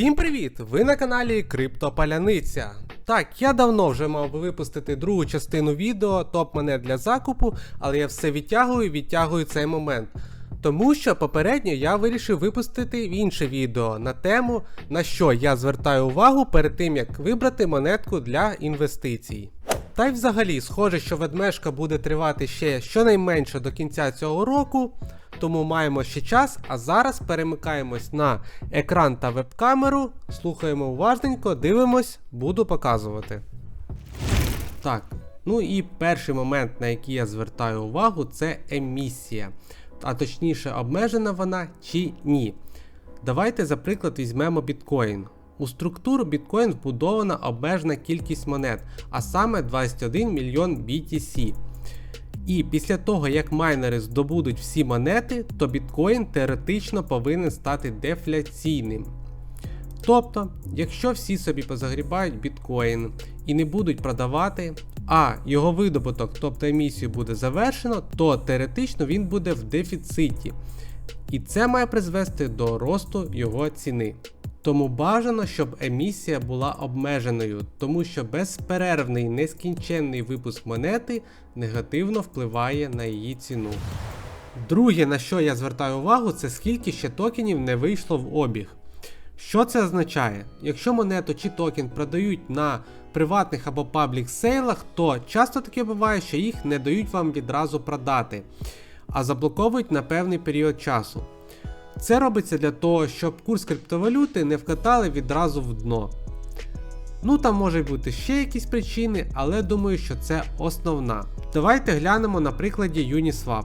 Всім привіт! Ви на каналі Криптопаляниця. Так, я давно вже мав би випустити другу частину відео топ монет для закупу, але я все відтягую і відтягую цей момент. Тому що попередньо я вирішив випустити інше відео на тему, на що я звертаю увагу перед тим як вибрати монетку для інвестицій. Та й взагалі, схоже, що ведмежка буде тривати ще щонайменше до кінця цього року, тому маємо ще час, а зараз перемикаємось на екран та веб-камеру, слухаємо уважненько, дивимось, буду показувати. Так, ну і перший момент, на який я звертаю увагу, це емісія. А точніше, обмежена вона чи ні. Давайте, за приклад, візьмемо біткоін. У структуру біткоін вбудована обмежена кількість монет, а саме 21 мільйон BTC. І після того, як майнери здобудуть всі монети, то біткоін теоретично повинен стати дефляційним. Тобто, якщо всі собі позагрібають біткоін і не будуть продавати, а його видобуток, тобто емісію буде завершено, то теоретично він буде в дефіциті. І це має призвести до росту його ціни. Тому бажано, щоб емісія була обмеженою, тому що безперервний нескінченний випуск монети негативно впливає на її ціну. Друге, на що я звертаю увагу, це скільки ще токенів не вийшло в обіг. Що це означає? Якщо монету чи токен продають на приватних або паблік сейлах, то часто таке буває, що їх не дають вам відразу продати, а заблоковують на певний період часу. Це робиться для того, щоб курс криптовалюти не вкатали відразу в дно. Ну там можуть бути ще якісь причини, але думаю, що це основна. Давайте глянемо на прикладі Uniswap.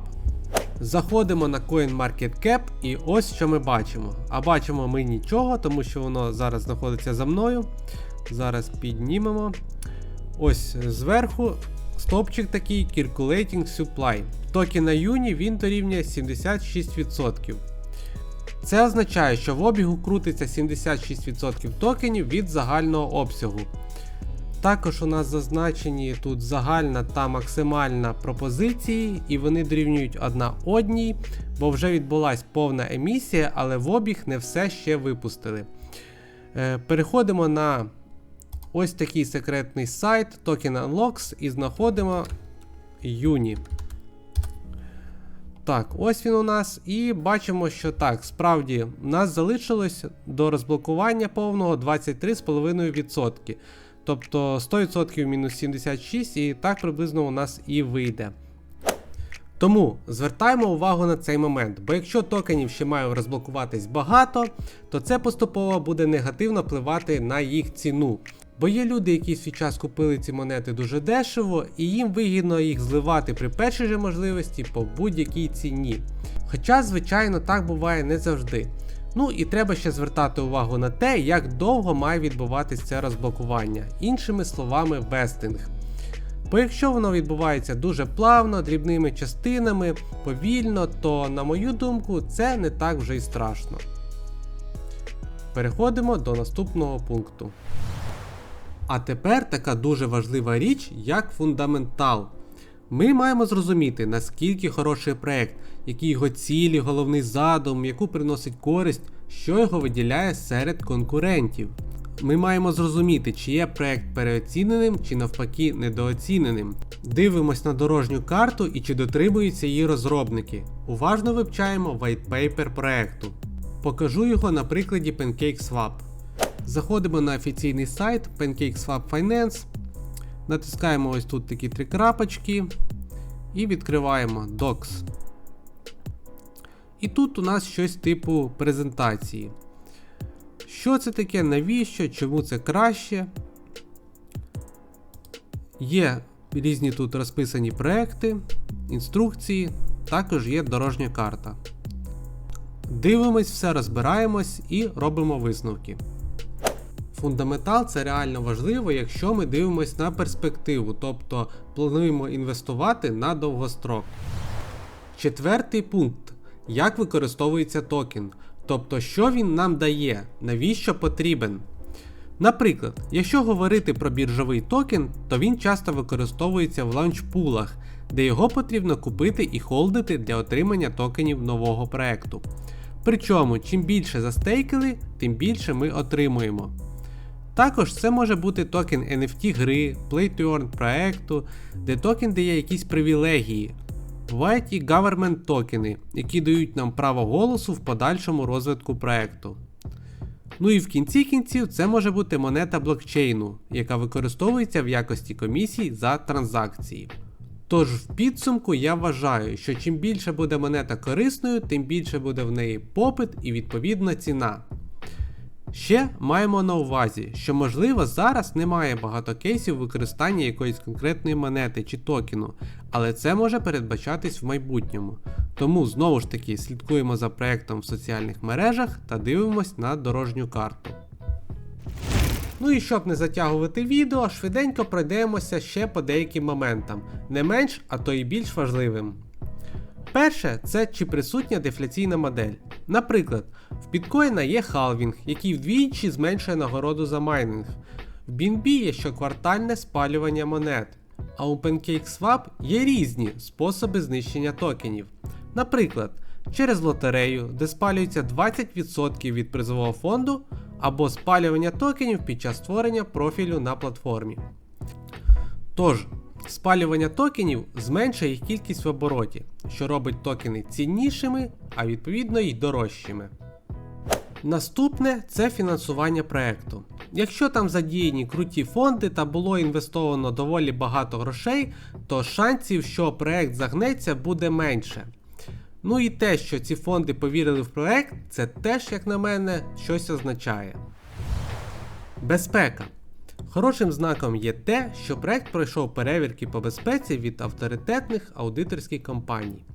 Заходимо на CoinMarketCap і ось що ми бачимо. А бачимо ми нічого, тому що воно зараз знаходиться за мною. Зараз піднімемо. Ось зверху стопчик такий Circulating Supply. Токен на він дорівнює 76%. Це означає, що в обігу крутиться 76% токенів від загального обсягу. Також у нас зазначені тут загальна та максимальна пропозиції, і вони дорівнюють одна одній, бо вже відбулась повна емісія, але в обіг не все ще випустили. Е, переходимо на ось такий секретний сайт Token Unlocks і знаходимо Юні. Так, ось він у нас. І бачимо, що так, справді нас залишилось до розблокування повного 23,5%. Тобто 100% мінус 76 і так приблизно у нас і вийде. Тому звертаємо увагу на цей момент, бо якщо токенів ще має розблокуватись багато, то це поступово буде негативно впливати на їх ціну. Бо є люди, які свій час купили ці монети дуже дешево, і їм вигідно їх зливати при першій же можливості по будь-якій ціні. Хоча, звичайно, так буває не завжди. Ну і треба ще звертати увагу на те, як довго має відбуватись це розблокування, іншими словами, вестинг. Бо якщо воно відбувається дуже плавно, дрібними частинами, повільно, то, на мою думку, це не так вже й страшно. Переходимо до наступного пункту. А тепер така дуже важлива річ, як фундаментал. Ми маємо зрозуміти, наскільки хороший проект, які його цілі, головний задум, яку приносить користь, що його виділяє серед конкурентів. Ми маємо зрозуміти, чи є проект переоціненим чи навпаки недооціненим. Дивимось на дорожню карту і чи дотримуються її розробники. Уважно вивчаємо white paper проекту. Покажу його на прикладі PancakeSwap. Заходимо на офіційний сайт PancakeSwap Finance. Натискаємо ось тут такі три крапочки і відкриваємо Docs. І тут у нас щось типу презентації. Що це таке, навіщо, чому це краще? Є різні тут розписані проекти, інструкції, також є дорожня карта. Дивимось, все розбираємось і робимо висновки. Фундаментал це реально важливо, якщо ми дивимося на перспективу, тобто плануємо інвестувати на довгострок. Четвертий пункт. Як використовується токен. Тобто, що він нам дає, навіщо потрібен. Наприклад, якщо говорити про біржовий токен, то він часто використовується в лаунчпулах, де його потрібно купити і холдити для отримання токенів нового проекту. Причому, чим більше застейкали, тим більше ми отримуємо. Також це може бути токен NFT гри, Playturn проекту, де токен дає якісь привілегії. Бувають і government токени, які дають нам право голосу в подальшому розвитку проекту. Ну і в кінці кінців це може бути монета блокчейну, яка використовується в якості комісій за транзакції. Тож в підсумку я вважаю, що чим більше буде монета корисною, тим більше буде в неї попит і відповідна ціна. Ще маємо на увазі, що можливо зараз немає багато кейсів використання якоїсь конкретної монети чи токену, але це може передбачатись в майбутньому. Тому знову ж таки слідкуємо за проектом в соціальних мережах та дивимось на дорожню карту. Ну і щоб не затягувати відео, швиденько пройдемося ще по деяким моментам, не менш, а то і більш важливим. Перше, це чи присутня дефляційна модель. Наприклад, в біткоїна є халвінг, який вдвічі зменшує нагороду за майнинг. В BNB є щоквартальне спалювання монет. А у PancakeSwap є різні способи знищення токенів. Наприклад, через лотерею, де спалюється 20% від призового фонду, або спалювання токенів під час створення профілю на платформі. Тож, спалювання токенів зменшує їх кількість в обороті, що робить токени ціннішими, а відповідно й дорожчими. Наступне це фінансування проекту. Якщо там задіяні круті фонди та було інвестовано доволі багато грошей, то шансів, що проект загнеться, буде менше. Ну і те, що ці фонди повірили в проект, це теж, як на мене, щось означає. Безпека. Хорошим знаком є те, що проект пройшов перевірки по безпеці від авторитетних аудиторських компаній,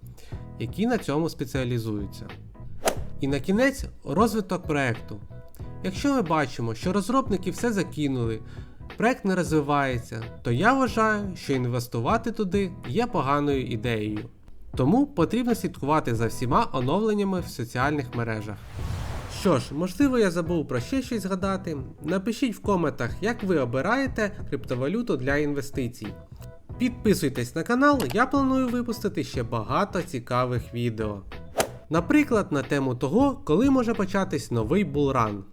які на цьому спеціалізуються. І на кінець розвиток проекту. Якщо ми бачимо, що розробники все закинули, проект не розвивається, то я вважаю, що інвестувати туди є поганою ідеєю. Тому потрібно слідкувати за всіма оновленнями в соціальних мережах. Що ж, можливо, я забув про ще щось згадати. Напишіть в коментах, як ви обираєте криптовалюту для інвестицій. Підписуйтесь на канал, я планую випустити ще багато цікавих відео. Наприклад, на тему того, коли може початись новий булран.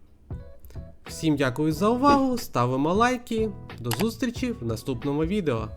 Всім дякую за увагу, ставимо лайки, до зустрічі в наступному відео.